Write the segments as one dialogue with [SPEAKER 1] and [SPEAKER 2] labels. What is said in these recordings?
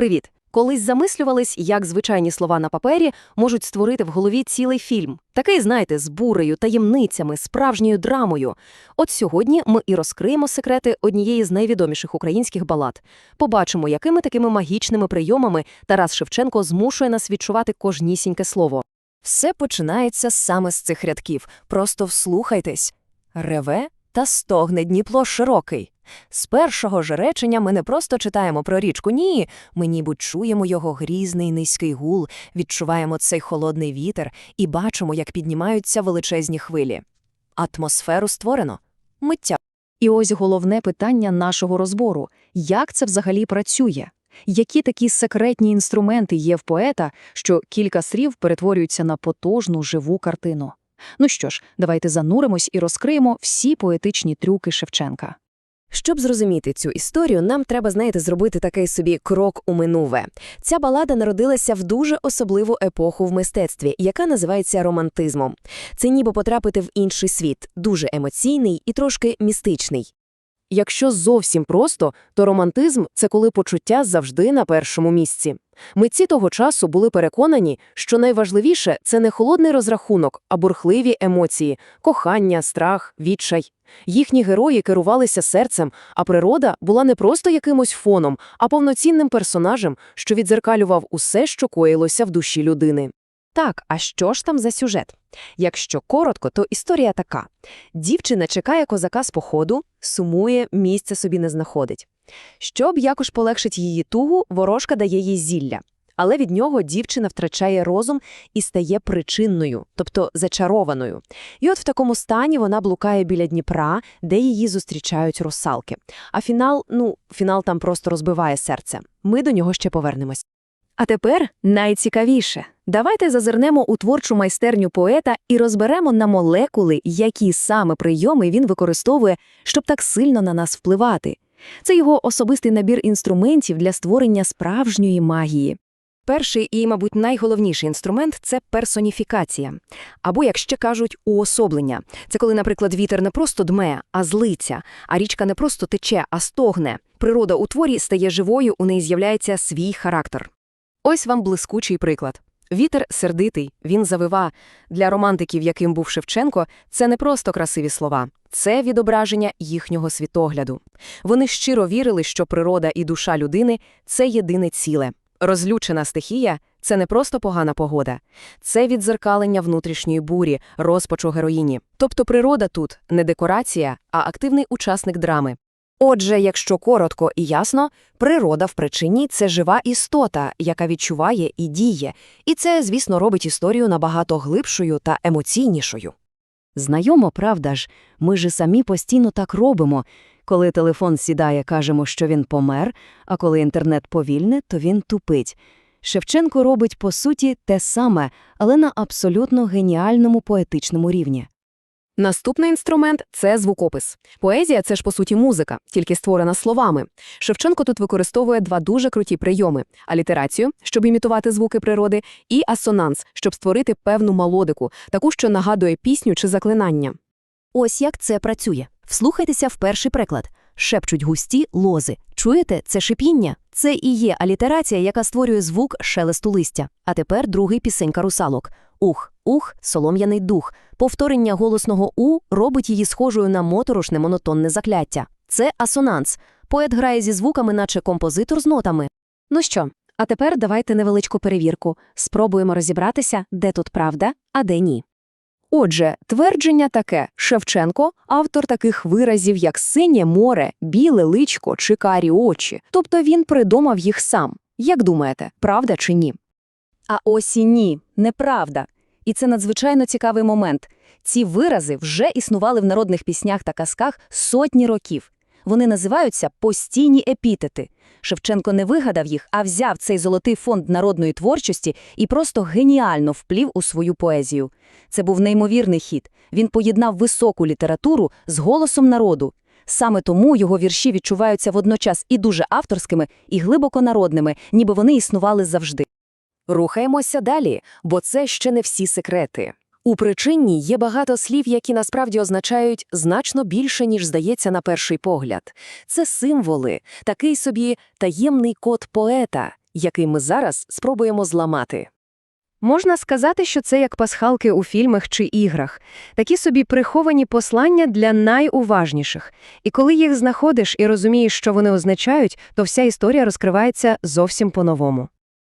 [SPEAKER 1] Привіт! Колись замислювались, як звичайні слова на папері можуть створити в голові цілий фільм. Такий, знаєте, з бурею, таємницями, справжньою драмою. От сьогодні ми і розкриємо секрети однієї з найвідоміших українських балад. Побачимо, якими такими магічними прийомами Тарас Шевченко змушує нас відчувати кожнісіньке слово. Все починається саме з цих рядків. Просто вслухайтесь. Реве та стогне Дніпло широкий. З першого ж речення ми не просто читаємо про річку, ні, ми ніби чуємо його грізний низький гул, відчуваємо цей холодний вітер і бачимо, як піднімаються величезні хвилі. Атмосферу створено. Миття.
[SPEAKER 2] І ось головне питання нашого розбору – як це взагалі працює? Які такі секретні інструменти є в поета, що кілька слів перетворюються на потужну живу картину? Ну що ж, давайте зануримось і розкриємо всі поетичні трюки Шевченка.
[SPEAKER 1] Щоб зрозуміти цю історію, нам треба, знаєте, зробити такий собі крок у минуве. Ця балада народилася в дуже особливу епоху в мистецтві, яка називається романтизмом. Це ніби потрапити в інший світ, дуже емоційний і трошки містичний. Якщо зовсім просто, то романтизм це коли почуття завжди на першому місці. Митці того часу були переконані, що найважливіше це не холодний розрахунок, а бурхливі емоції кохання, страх, відчай. Їхні герої керувалися серцем, а природа була не просто якимось фоном, а повноцінним персонажем, що відзеркалював усе, що коїлося в душі людини. Так, а що ж там за сюжет? Якщо коротко, то історія така. Дівчина чекає козака з походу, сумує, місця собі не знаходить. Щоб якось полегшить її тугу, ворожка дає їй зілля. Але від нього дівчина втрачає розум і стає причинною, тобто зачарованою. І от в такому стані вона блукає біля Дніпра, де її зустрічають русалки. А фінал, ну, фінал там просто розбиває серце. Ми до нього ще повернемось. А тепер найцікавіше. Давайте зазирнемо у творчу майстерню поета і розберемо на молекули, які саме прийоми він використовує, щоб так сильно на нас впливати. Це його особистий набір інструментів для створення справжньої магії. Перший і, мабуть, найголовніший інструмент це персоніфікація. Або, як ще кажуть, уособлення. Це коли, наприклад, вітер не просто дме, а злиться, а річка не просто тече, а стогне. Природа у творі стає живою, у неї з'являється свій характер. Ось вам блискучий приклад. Вітер сердитий, він завива. Для романтиків, яким був Шевченко, це не просто красиві слова, це відображення їхнього світогляду. Вони щиро вірили, що природа і душа людини це єдине ціле. Розлючена стихія це не просто погана погода, це відзеркалення внутрішньої бурі, розпачу героїні. Тобто природа тут не декорація, а активний учасник драми. Отже, якщо коротко і ясно, природа в причині це жива істота, яка відчуває і діє, і це, звісно, робить історію набагато глибшою та емоційнішою.
[SPEAKER 2] Знайомо, правда ж, ми ж самі постійно так робимо. Коли телефон сідає, кажемо, що він помер, а коли інтернет повільне, то він тупить. Шевченко робить, по суті, те саме, але на абсолютно геніальному поетичному рівні.
[SPEAKER 1] Наступний інструмент це звукопис. Поезія це ж по суті музика, тільки створена словами. Шевченко тут використовує два дуже круті прийоми: алітерацію, щоб імітувати звуки природи, і асонанс, щоб створити певну мелодику, таку, що нагадує пісню чи заклинання. Ось як це працює. Вслухайтеся в перший приклад. Шепчуть густі лози. Чуєте, це шипіння? Це і є алітерація, яка створює звук шелесту листя. А тепер другий пісенька русалок. Ух, ух, солом'яний дух. Повторення голосного у робить її схожою на моторошне монотонне закляття. Це асонанс. Поет грає зі звуками, наче композитор з нотами. Ну що, а тепер давайте невеличку перевірку. Спробуємо розібратися, де тут правда, а де ні. Отже, твердження таке Шевченко автор таких виразів, як синє море, біле личко чи карі очі. Тобто він придумав їх сам. Як думаєте, правда чи ні? А ось і ні, неправда. І це надзвичайно цікавий момент. Ці вирази вже існували в народних піснях та казках сотні років. Вони називаються постійні епітети. Шевченко не вигадав їх, а взяв цей золотий фонд народної творчості і просто геніально вплів у свою поезію. Це був неймовірний хід. Він поєднав високу літературу з голосом народу. Саме тому його вірші відчуваються водночас і дуже авторськими, і глибоко народними, ніби вони існували завжди. Рухаємося далі, бо це ще не всі секрети. У причинні є багато слів, які насправді означають значно більше, ніж здається на перший погляд. Це символи, такий собі таємний код поета, який ми зараз спробуємо зламати.
[SPEAKER 2] Можна сказати, що це як пасхалки у фільмах чи іграх. Такі собі приховані послання для найуважніших. І коли їх знаходиш і розумієш, що вони означають, то вся історія розкривається зовсім по-новому.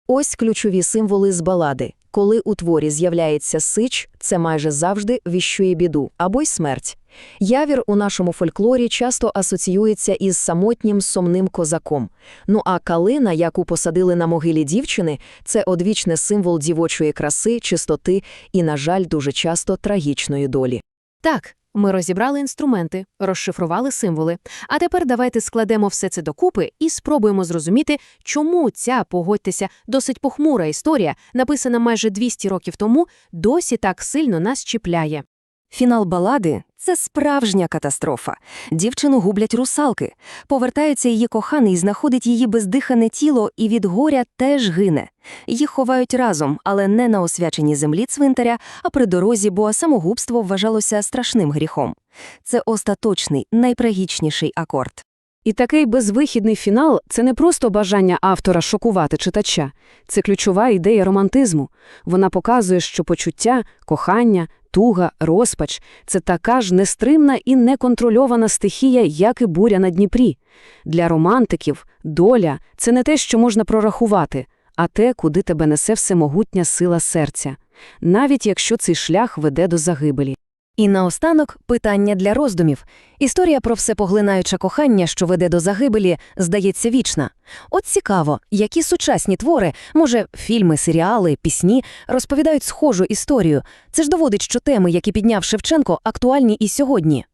[SPEAKER 1] Ось ключові символи з балади. Коли у творі з'являється сич, це майже завжди віщує біду або й смерть. Явір у нашому фольклорі часто асоціюється із самотнім сумним козаком. Ну а калина, яку посадили на могилі дівчини, це одвічний символ дівочої краси, чистоти і, на жаль, дуже часто трагічної долі.
[SPEAKER 3] Так, ми розібрали інструменти, розшифрували символи. А тепер давайте складемо все це докупи і спробуємо зрозуміти, чому ця, погодьтеся, досить похмура історія, написана майже 200 років тому, досі так сильно нас чіпляє.
[SPEAKER 4] Фінал балади це справжня катастрофа. Дівчину гублять русалки. Повертається її коханий, знаходить її бездихане тіло і від горя теж гине. Їх ховають разом, але не на освяченій землі цвинтаря, а при дорозі, бо самогубство вважалося страшним гріхом. Це остаточний, найтрагічніший акорд.
[SPEAKER 5] І такий безвихідний фінал – це не просто бажання автора шокувати читача. Це ключова ідея романтизму. Вона показує, що почуття, кохання, туга, розпач – це така ж нестримна і неконтрольована стихія, як і буря на Дніпрі. Для романтиків доля – це не те, що можна прорахувати, а те, куди тебе несе всемогутня сила серця. Навіть якщо цей шлях веде до загибелі.
[SPEAKER 1] І наостанок питання для роздумів. Історія про всепоглинаюче кохання, що веде до загибелі, здається вічна. От цікаво, які сучасні твори, може, фільми, серіали, пісні, розповідають схожу історію. Це ж доводить, що теми, які підняв Шевченко, актуальні і сьогодні.